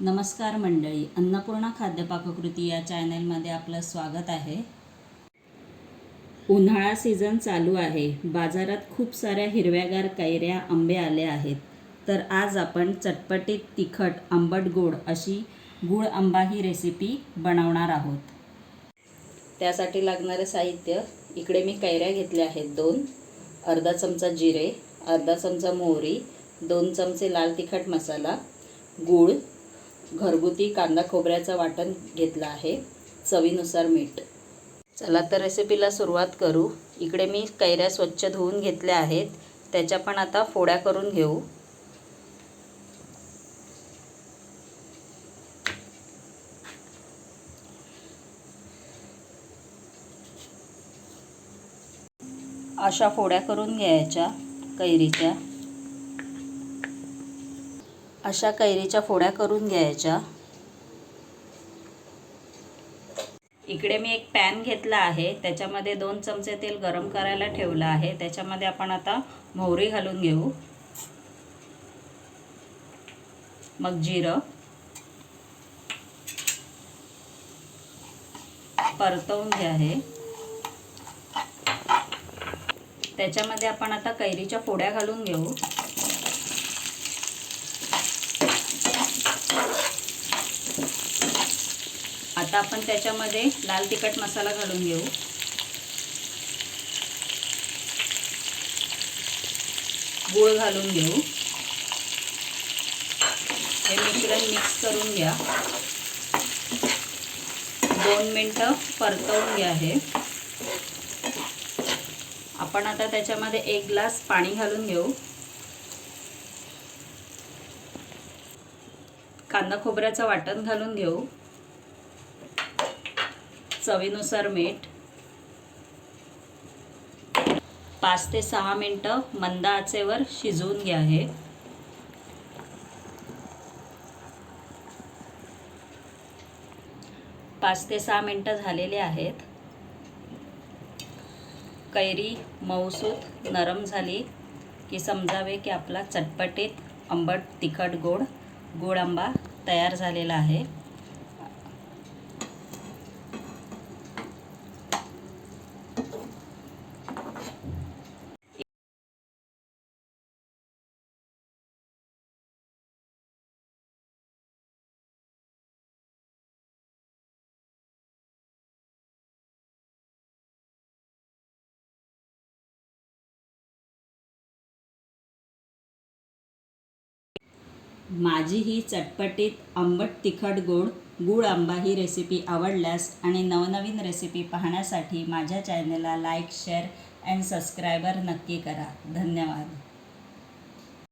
नमस्कार मंडळी अन्नपूर्णा खाद्यपाककृती या चॅनलमध्ये आपलं स्वागत आहे. उन्हाळा सीझन चालू आहे. बाजारात खूप साऱ्या हिरव्यागार कैऱ्या आंबे आले आहेत. तर आज आपण चटपटीत तिखट आंबट गोड अशी गूळ आंबा ही रेसिपी बनवणार आहोत. त्यासाठी लागणारे साहित्य इकडे मी कैऱ्या घेतल्या आहेत दोन. अर्धा चमचा जिरे अर्धा चमचा मोहरी दोन चमचे लाल तिखट मसाला गूळ घरगुती कांदा खोबऱ्याचं वाटण घेतलं आहे. चवीनुसार मीठ. चला तर रेसिपीला सुरुवात करू. इकडे मी कैऱ्या स्वच्छ धुवून घेतल्या आहेत. त्याच्या पण आता फोड्या करून घेऊ. अशा फोड्या करून घ्यायच्या कैरीच्या. अशा कैरीच्या फोड्या करून घ्यायच्या. इकडे मी एक पॅन घेतला आहे. त्याच्यामध्ये दोन चमचे तेल गरम करायला ठेवलं आहे. त्याच्यामध्ये आपण आता मोहरी घालून घेऊ. मग जिरं. परतवून घ्या हे. त्याच्यामध्ये आपण आता कैरीच्या फोड्या घालून घेऊ. आता आपण त्याच्यामध्ये लाल तिखट मसाला घालून घेऊ. गूळ घालून घेऊ. हे मिश्रण मिक्स करून घ्या. दोन मिनटं परतवून घ्या हे. आपण आता त्याच्यामध्ये एक ग्लास पाणी घालून घेऊ. कांदा खोबऱ्याचं वाटण घालून घेऊ. चवीनुसार मीठ. पाच ते सहा मिनटं मंद आचेवर शिजवून घ्या हे पाच ते सहा मिनटं झालेले आहेत. कैरी मऊसूत नरम झाली की समजावे की आपला चटपटीत आंबट तिखट गोड गोड आंबा तयार झालेला आहे. माझी ही चटपटीत आंबट तिखट गोड गूळ आंबा ही रेसिपी आवडल्यास आणि नवनवीन रेसिपी पाहण्यासाठी माझ्या चॅनलला लाईक शेअर अँड सबस्क्रायबर नक्की करा. धन्यवाद.